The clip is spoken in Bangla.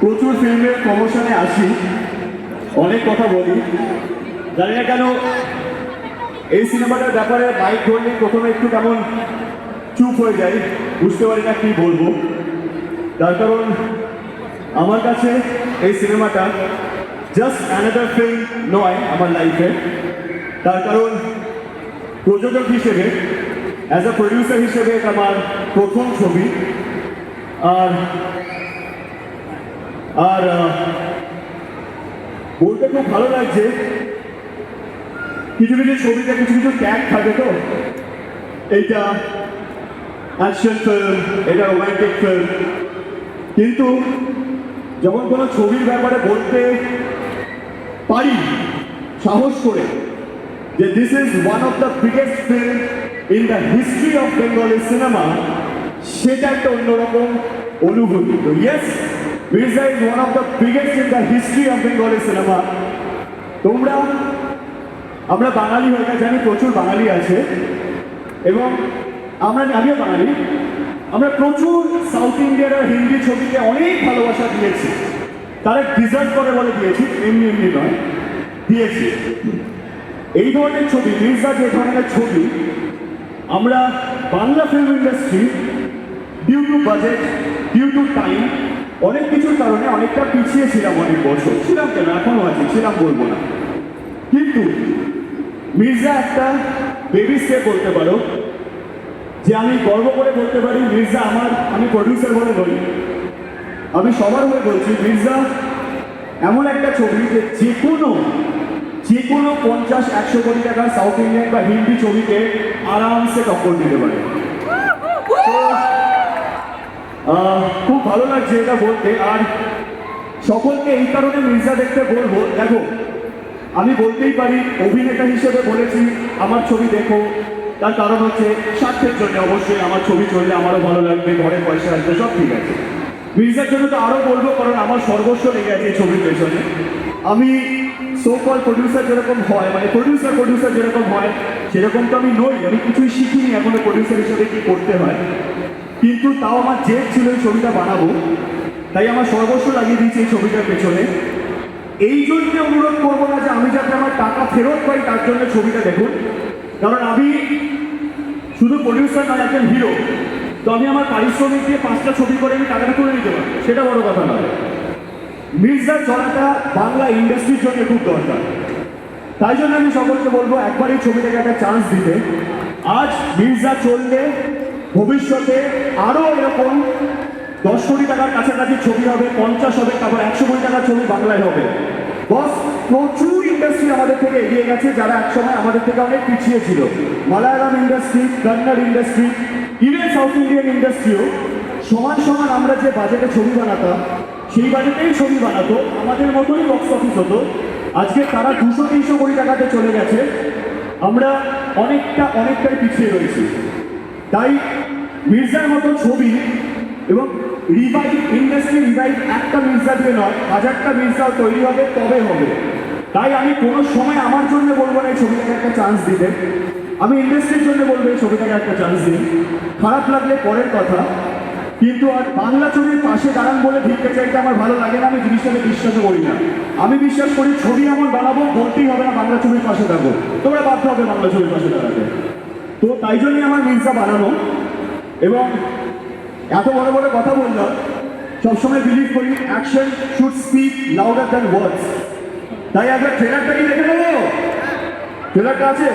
প্রচুর ফিল্মের প্রমোশনে আসি অনেক কথা বলি। জানি না কেন, এই সিনেমাটার ব্যাপারে বাইক ধরলে প্রথমে একটু কেমন চুপ হয়ে যাই, বুঝতে পারি না কী বলব। তার কারণ, আমার কাছে এই সিনেমাটা জাস্ট অ্যানাদার ফিল্ম নয় আমার লাইফে তার কারণ, প্রযোজক হিসেবে অ্যাজ আ প্রডিউসার হিসেবে এটা আমার প্রথম ছবি। আর আর বলতে খুব ভালো লাগছে। কিছু কিছু ছবিতে কিছু কিছু ট্যাগ থাকে তো। এইটা অ্যাকশন ফিল্ম এটা রোমান্টিক ফিল্ম কিন্তু যখন কোনো ছবির ব্যাপারে বলতে পারি, সাহস করে, যে this is one of the biggest film in the history of Bengali cinema সেটা একটা অন্যরকম অনুভূতি। তো yes Mirza is one of the biggest in the history of Bengali cinema তোমরা, আমরা বাঙালি হয়ে গেছে জানি প্রচুর বাঙালি আছে। এবং আমরা, আমিও বাঙালি। আমরা প্রচুর সাউথ ইন্ডিয়ার হিন্দি ছবিকে অনেক ভালোবাসা দিয়েছি। তারা ডিজার্ভ করে বলে দিয়েছি, এমনি এমনি নয়, দিয়েছি। এই ধরনের ছবি মির্জা যে ধরনের ছবি, আমরা Bangla film industry due to budget due to time অনেক কিছুর কারণে অনেকটা পিছিয়ে ছিলাম অনেক বছর। ছিলাম কেন? এখনও আছি, ছিলাম বলব না। কিন্তু মির্জা একটা বেবি স্টেপ বলতে পারো, যে আমি গর্ব করে বলতে পারি, মির্জা আমার, আমি প্রডিউসার বলে বলি। আমি সবার হয়ে বলছি, মির্জা, এমন একটা ছবি যে যে কোনো যে কোনো পঞ্চাশ, একশো কোটি টাকার সাউথ ইন্ডিয়ান বা হিন্দি ছবিকে আরামসে টক্কর দিতে পারে। ভালো লাগছে এটা বলতে। আর সকলকে এই কারণে মির্জা দেখতে বলব, দেখো, আমি বলতেই পারি, অভিনেতা হিসেবে বলেছি, আমার ছবি দেখো। তার কারণ হচ্ছে স্বার্থের জন্য অবশ্যই আমার ছবি চললে আমারও ভালো লাগবে, ঘরে পয়সা আসবে, সব ঠিক আছে। মির্জার জন্য তো আরও বলব, কারণ আমার সর্বস্ব লেগে আছে এই ছবির পেছনে। আমি সো কল প্রডিউসার যেরকম হয় মানে প্রডিউসার প্রডিউসার যেরকম হয়, সেরকম তো আমি নই, আমি কিছুই শিখিনি এখনও প্রডিউসার হিসেবে কি করতে হয়। কিন্তু তাও আমার জেদ ছিল এই ছবিটা বানাবো। তাই আমার সর্বস্ব লাগিয়ে দিয়েছি এই ছবিটার পেছনে। এই জন্য অনুরোধ করব না যে আমি যাতে আমার টাকা ফেরত পাই, তার জন্য ছবিটা দেখুন। কারণ আমি শুধু প্রডিউসার নয়, একজন হিরো তো আমি আমার পারিশ্রমিক দিয়ে পাঁচটা ছবি করে আমি টাকাটা তুলে নিতে পারি সেটা বড় কথা নয়। মির্জার চলাটা বাংলা ইন্ডাস্ট্রির জন্য খুব দরকার। তাই জন্য আমি সকলকে বলব, একবার এই ছবিটাকে একটা চান্স দিতে। আজ মির্জা চললে ভবিষ্যতে আরও এরকম দশ কোটি টাকার কাছাকাছি ছবি হবে, পঞ্চাশ হবে, তারপর একশো কোটি টাকার ছবি বাংলায় হবে। বস, প্রচুর ইন্ডাস্ট্রি আমাদের থেকে এগিয়ে গেছে, যারা একসময় আমাদের থেকে অনেক পিছিয়ে ছিল। Malayalam industry Kannada industry even south Indian ইন্ডাস্ট্রিও সমান সমান আমরা যে বাজেটে ছবি বানাতাম, সেই বাজেটেই ছবি বানাতো, আমাদের মতোই বক্স অফিস হতো। আজকে তারা দুশো তিনশো কোটি টাকাতে চলে গেছে। আমরা অনেকটা, অনেকটাই পিছিয়ে রয়েছি। তাই মির্জার মতো ছবি এবং রিভাইভ ইন্ডাস্ট্রি রিভাইভ একটা মির্জা দিয়ে নয়, হাজারটা মির্জাও তৈরি হবে, তবে হবে। তাই আমি কোনো সময় আমার জন্য বলব না এই ছবিটাকে একটা চান্স দিতে। আমি ইন্ডাস্ট্রির জন্য বলব এই ছবিটাকে একটা চান্স দিন খারাপ লাগলে পরের কথা। কিন্তু আর বাংলা ছবির পাশে দাঁড়ান বলে ভিক্ষা চাইতে আমার ভালো লাগে না, আমি জিনিসটাকে বিশ্বাসও করি না। আমি বিশ্বাস করি ছবি এমন বানাবো বলতেই হবে না বাংলা ছবির পাশে থাকব তোমরা বাধ্য হবে বাংলা ছবির পাশে দাঁড়াতে। তো তাই জন্যই আমার মিনসা বানানো। এবং এত বড় বড় কথা বললাম, সবসময় বিলিভ করি action should speak louder than words তাই আপনার ট্রেলারটা কি দেখে নেব? ট্রেলারটা আছে?